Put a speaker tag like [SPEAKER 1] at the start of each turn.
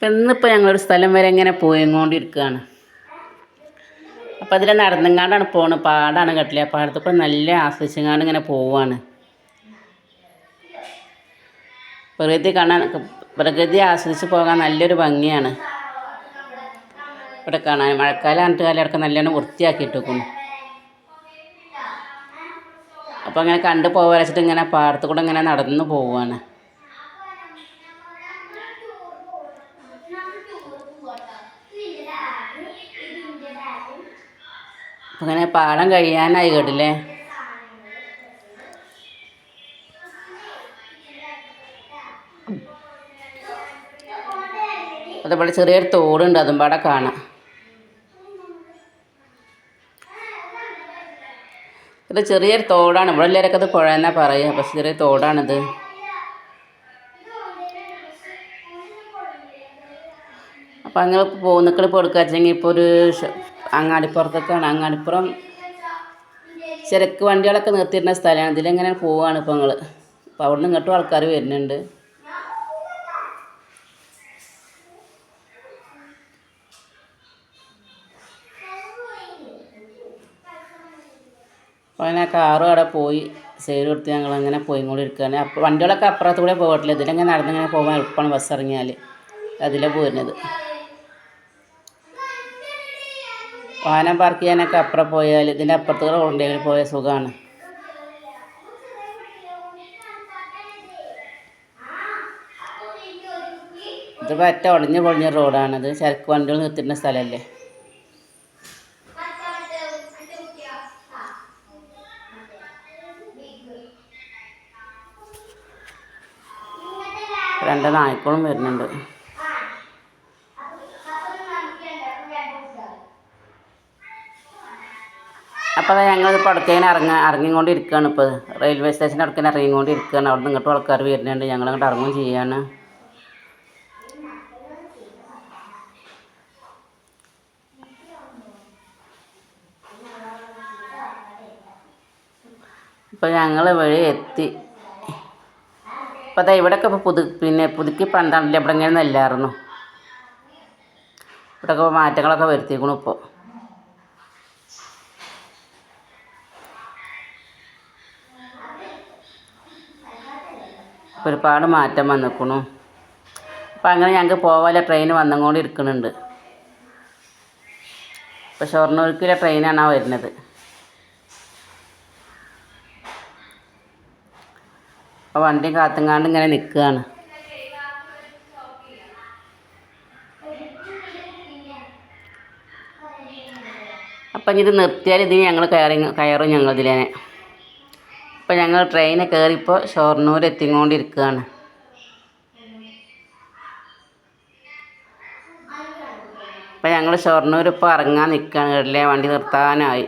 [SPEAKER 1] ഇപ്പം ഇന്നിപ്പോൾ ഞങ്ങളൊരു സ്ഥലം വരെ ഇങ്ങനെ പോയിക്കൊണ്ടിരിക്കുകയാണ് അപ്പം അതിൽ നടന്നുങ്ങാണ്ടാണ് പോണത് പാടാണ് കട്ടില്ല? പാടത്ത് കൂടെ നല്ല ആസ്വദിച്ചങ്ങാണ്ട് ഇങ്ങനെ പോവാണ്. പ്രകൃതി കാണാൻ പ്രകൃതി ആസ്വദിച്ച് പോകാൻ നല്ലൊരു ഭംഗിയാണ്. ഇവിടെ കാണാൻ മഴക്കാലം ആണ്ട് ഇടയ്ക്ക് നല്ലോണം വൃത്തിയാക്കിയിട്ട് വെക്കുന്നു അപ്പോൾ അങ്ങനെ കണ്ടു പോകാൻ വെച്ചിട്ട് ഇങ്ങനെ പാടത്ത് കൂടെ ഇങ്ങനെ നടന്നു പോവുകയാണ് അപ്പം ഇങ്ങനെ പാടം കഴിയാനായി കേട്ടില്ലേ? അതുപോലെ ചെറിയൊരു തോടുണ്ട് അതും പാടെ കാണാം. ഇത് ചെറിയൊരു തോടാണ്. ഇവിടെ എല്ലാവരൊക്കെ അത് പുഴ എന്നാ പറയുക. പക്ഷെ ചെറിയ തോടാണിത്. അപ്പം അങ്ങനെ പോകുന്നക്കളിപ്പോൾ എടുക്കുക വെച്ചെങ്കിൽ ഇപ്പോൾ ഒരു അങ്ങാടിപ്പുറത്തൊക്കെയാണ്. അങ്ങാടിപ്പുറം ചരക്ക് വണ്ടികളൊക്കെ നിർത്തിയിരുന്ന സ്ഥലമാണ്. ഇതിലെങ്ങനെ പോവുകയാണ് ഇപ്പോൾ നിങ്ങൾ അപ്പോൾ അവിടെ നിന്ന് ഇങ്ങോട്ടും ആൾക്കാർ വരുന്നുണ്ട്. അപ്പോൾ അങ്ങനെ കാറും അവിടെ പോയി. സൈഡ് കൊടുത്ത് ഞങ്ങൾ അങ്ങനെ പോയി കൂടി എടുക്കുകയാണ് അപ്പോൾ വണ്ടികളൊക്കെ അപ്പുറത്ത് കൂടെ പോകട്ടില്ല ഇതിലങ്ങനെ നടന്നിങ്ങനെ പോകാൻ എളുപ്പമാണ് ബസ് ഇറങ്ങിയാൽ അതിലാണ് പോരുന്നത്. വാഹനം പാർക്ക് ചെയ്യാനൊക്കെ അപ്പുറം പോയാൽ ഇതിന്റെ അപ്പുറത്തുള്ള കൊണ്ടുപോയി പോയ സുഖമാണ്. ഇത് പറ്റ ഒടിഞ്ഞു പൊളിഞ്ഞ റോഡാണിത് ചരക്ക് വണ്ടികൾ നിർത്തിയിരുന്ന സ്ഥലമല്ലേ? രണ്ട് നായ്ക്കളും വരുന്നുണ്ട്. അപ്പോൾ ഞങ്ങൾ ഇപ്പോൾ അടുക്കേനെ ഇറങ്ങ ഇറങ്ങിക്കൊണ്ടിരിക്കുകയാണ് ഇപ്പോൾ റെയിൽവേ സ്റ്റേഷൻ അടുക്കാൻ ഇറങ്ങിക്കൊണ്ടിരിക്കുകയാണ് അവിടെ നിന്ന് ഇങ്ങോട്ട് ആൾക്കാർ വരുന്നുണ്ട്. ഞങ്ങൾ അങ്ങോട്ട് ഇറങ്ങുകയും ചെയ്യാണ്. ഇപ്പോൾ ഞങ്ങൾ വഴി എത്തി. ഇപ്പോൾ അതാ ഇവിടെയൊക്കെ ഇപ്പോൾ പുതു പിന്നെ പുതുക്കി പന്ത്രണ്ടിൽ ഇവിടെ ഇങ്ങനെ നെല്ലായിരുന്നു. ഇവിടെയൊക്കെ മാറ്റങ്ങളൊക്കെ വരുത്തിക്കണു ഇപ്പോൾ ഒരുപാട് മാറ്റം വന്നിക്കണു. അപ്പം അങ്ങനെ ഞങ്ങൾക്ക് പോവാല ട്രെയിൻ വന്നുകൊണ്ട് ഇരിക്കുന്നുണ്ട് ഇപ്പോൾ ഷൊർണൂർക്കുള്ള ട്രെയിനാണ് വരുന്നത്. അപ്പോൾ വണ്ടി കാത്തുങ്ങാണ്ട് ഇങ്ങനെ നിൽക്കുകയാണ് അപ്പം ഇത് നിർത്തിയാൽ ഇതിന് ഞങ്ങൾ കയറി കയറും ഞങ്ങൾ അപ്പം ഞങ്ങൾ ട്രെയിനിൽ കയറിയപ്പോൾ ഷൊർണൂർ എത്തിക്കൊണ്ടിരിക്കുകയാണ് ഇപ്പം ഞങ്ങൾ ഷൊർണൂർ ഇപ്പോൾ ഇറങ്ങാൻ നിൽക്കുകയാണ് കേട്ടില്ലേ? വണ്ടി നിർത്താനായി.